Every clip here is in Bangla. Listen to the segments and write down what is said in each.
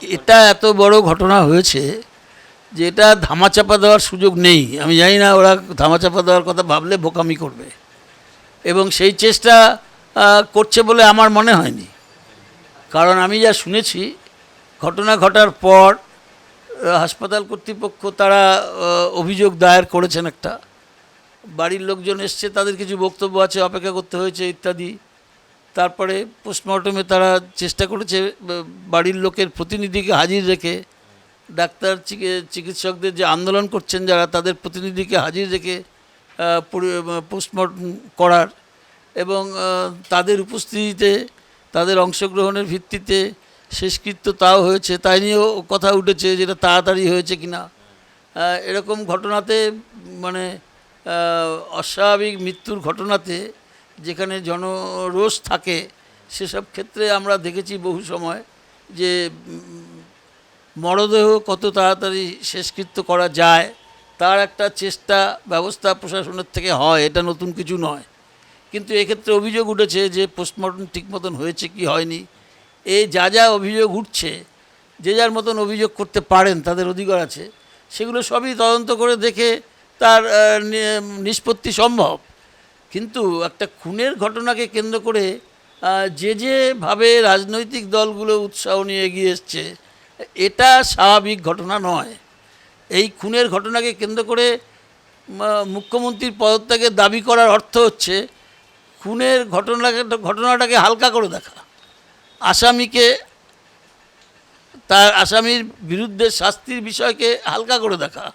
এটা এত বড় ঘটনা হয়েছে যে এটা ধামাচাপা দেওয়ার সুযোগ নেই। আমি জানি না ওরা ধামাচাপা দেওয়ার কথা ভাবলে বোকামি করবে। এবং সেই চেষ্টা করছে বলে আমার মনে হয়নি। কারণ আমি যা শুনেছি, ঘটনা ঘটার পর হাসপাতাল কর্তৃপক্ষ তারা অভিযোগ দায়ের করেছেন একটা। বাড়ির লোকজন এসছে, তাদের কিছু বক্তব্য আছে, অপেক্ষা করতে হয়েছে, ইত্যাদি। তারপরে পোস্টমর্টমে তারা চেষ্টা করেছে বাড়ির লোকের প্রতিনিধিকে হাজির রেখে, ডাক্তার চিকি- চিকিৎসকদের যে আন্দোলন করছেন যারা, তাদের প্রতিনিধিকে হাজির রেখে পোস্টমর্টম করার এবং তাদের উপস্থিতিতে, তাদের অংশগ্রহণের ভিত্তিতে শেষকৃত্য তাও হয়েছে। তাই নিয়েও কথা উঠেছে যেটা তাড়াতাড়ি হয়েছে কিনা। এরকম ঘটনাতে মানে অস্বাভাবিক মৃত্যুর ঘটনাতে যেখানে জনরোষ থাকে, সেসব ক্ষেত্রে আমরা দেখেছি বহু সময় যে, মরদেহ কত তাড়াতাড়ি শেষকৃত্য করা যায়, তার একটা চেষ্টা ব্যবস্থা প্রশাসনের থেকে হয়, এটা নতুন কিছু নয়। কিন্তু এক্ষেত্রে অভিযোগ উঠেছে যে পোস্টমর্টম ঠিক মতন হয়েছে কি হয়নি। এই যা যা অভিযোগ উঠছে, যে যার মতন অভিযোগ করতে পারেন, তাদের অধিকার আছে, সেগুলো সবই তদন্ত করে দেখে তার নিষ্পত্তি সম্ভব। কিন্তু একটা খুনের ঘটনাকে কেন্দ্র করে যে যেভাবে রাজনৈতিক দলগুলো উৎসাহ নিয়ে এগিয়ে এসছে, এটা স্বাভাবিক ঘটনা নয়। এই খুনের ঘটনাকে কেন্দ্র করে মুখ্যমন্ত্রীর পদত্যাগের দাবি করার অর্থ হচ্ছে, খুনের ঘটনাকে, ঘটনাটাকে হালকা করে দেখা। আসামিকে, তার আসামির বিরুদ্ধে শাস্তির বিষয়কে হালকা করে দেখা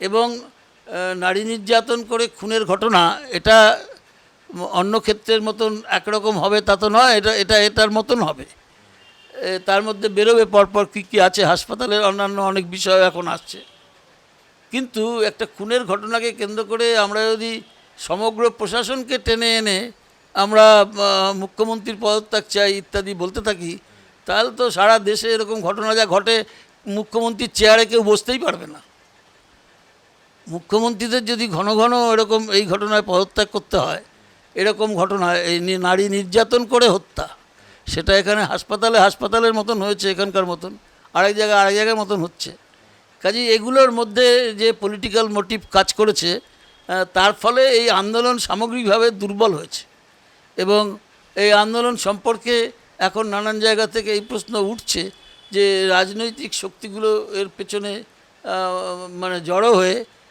এবং নারী নির্যাতন করে খুনের ঘটনা, এটা অন্য ক্ষেত্রের মতন একরকম হবে তা তো নয়, এটা এটা এটার মতন হবে। তার মধ্যে বেরোবে পরপর কী কী আছে, হাসপাতালের অন্যান্য অনেক বিষয় এখন আসছে। কিন্তু একটা খুনের ঘটনাকে কেন্দ্র করে আমরা যদি সমগ্র প্রশাসনকে টেনে এনে আমরা মুখ্যমন্ত্রীর পদত্যাগ চাই ইত্যাদি বলতে থাকি, তাহলে তো সারা দেশে এরকম ঘটনা যা ঘটে, মুখ্যমন্ত্রীর চেয়ারে কেউ বসতেই পারবে না। মুখ্যমন্ত্রীদের যদি ঘন ঘন এরকম এই ঘটনায় পদত্যাগ করতে হয়, এরকম ঘটনা, এই নারী নির্যাতন করে হত্যা, সেটা এখানে হাসপাতালে হাসপাতালের মতন হয়েছে এখানকার মতন, আরেক জায়গায় আরেক জায়গার মতন হচ্ছে। কাজেই এগুলোর মধ্যে যে পলিটিক্যাল মোটিভ কাজ করেছে তার ফলে এই আন্দোলন সামগ্রিকভাবে দুর্বল হয়েছে এবং এই আন্দোলন সম্পর্কে এখন নানান জায়গা থেকে এই প্রশ্ন উঠছে যে রাজনৈতিক শক্তিগুলো এর পেছনে মানে জড়ো হয়ে